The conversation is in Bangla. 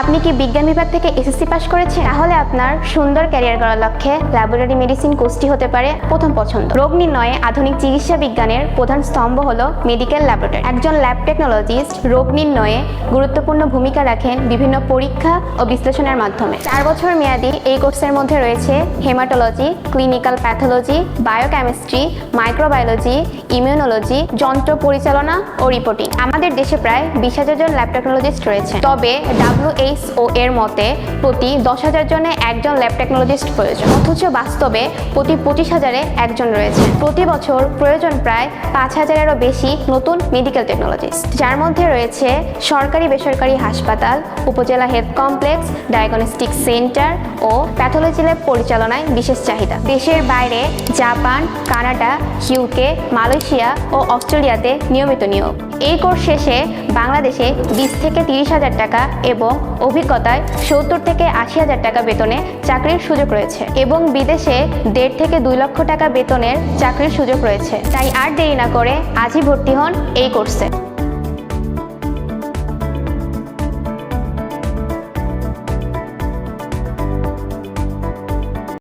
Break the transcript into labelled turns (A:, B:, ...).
A: আপনি কি বিজ্ঞান বিভাগ থেকে এসএসসি পাস করেছেন? তাহলে আপনার সুন্দর ক্যারিয়ার গড়ার লক্ষ্যে ল্যাবরেটরি মেডিসিন কোর্সটি হতে পারে প্রথম পছন্দ। রোগ নির্ণয়ে আধুনিক চিকিৎসা বিজ্ঞানের প্রধান স্তম্ভ হল মেডিকেল ল্যাবরেটরি একজন ল্যাব টেকনোলজিস্ট রোগ নির্ণয়ে গুরুত্বপূর্ণ ভূমিকা রাখেন বিভিন্ন পরীক্ষা ও বিশ্লেষণের মাধ্যমে। চার বছর মেয়াদী এই কোর্সের মধ্যে রয়েছে haematology clinical pathology biochemistry microbiology immunology যন্ত্র পরিচালনা ও রিপোর্টিং আমাদের দেশে প্রায় বিশ হাজার জন ল্যাব টেকনোলজিস্ট রয়েছে তবে ডাব্লিউএইচও এর মতে প্রতি দশ হাজার জনে একজন ল্যাব টেকনোলজিস্ট প্রয়োজন। অথচ বাস্তবে প্রতি পঁচিশ হাজারে একজন রয়েছে। প্রতি বছর প্রয়োজন প্রায় পাঁচ হাজারেরও বেশি নতুন মেডিকেল টেকনোলজিস্ট যার মধ্যে রয়েছে সরকারি বেসরকারি হাসপাতাল, Upazila health complex diagnostic centre ও প্যাথোলজি ল্যাব পরিচালনায় বিশেষ চাহিদা। দেশের বাইরে জাপান, কানাডা ইউকে মালয়েশিয়া ও অস্ট্রেলিয়াতে নিয়মিত নিয়োগ। এই কোর্স শেষে বাংলাদেশে বিশ থেকে তিরিশ হাজার টাকা এবং অভিজ্ঞতায় সত্তর থেকে আশি হাজার টাকা বেতনে চাকরির সুযোগ রয়েছে এবং বিদেশে দেড় থেকে দুই লক্ষ টাকা বেতনের চাকরির সুযোগ রয়েছে। তাই আর দেরি না করে আজই ভর্তি হন এই কোর্সে।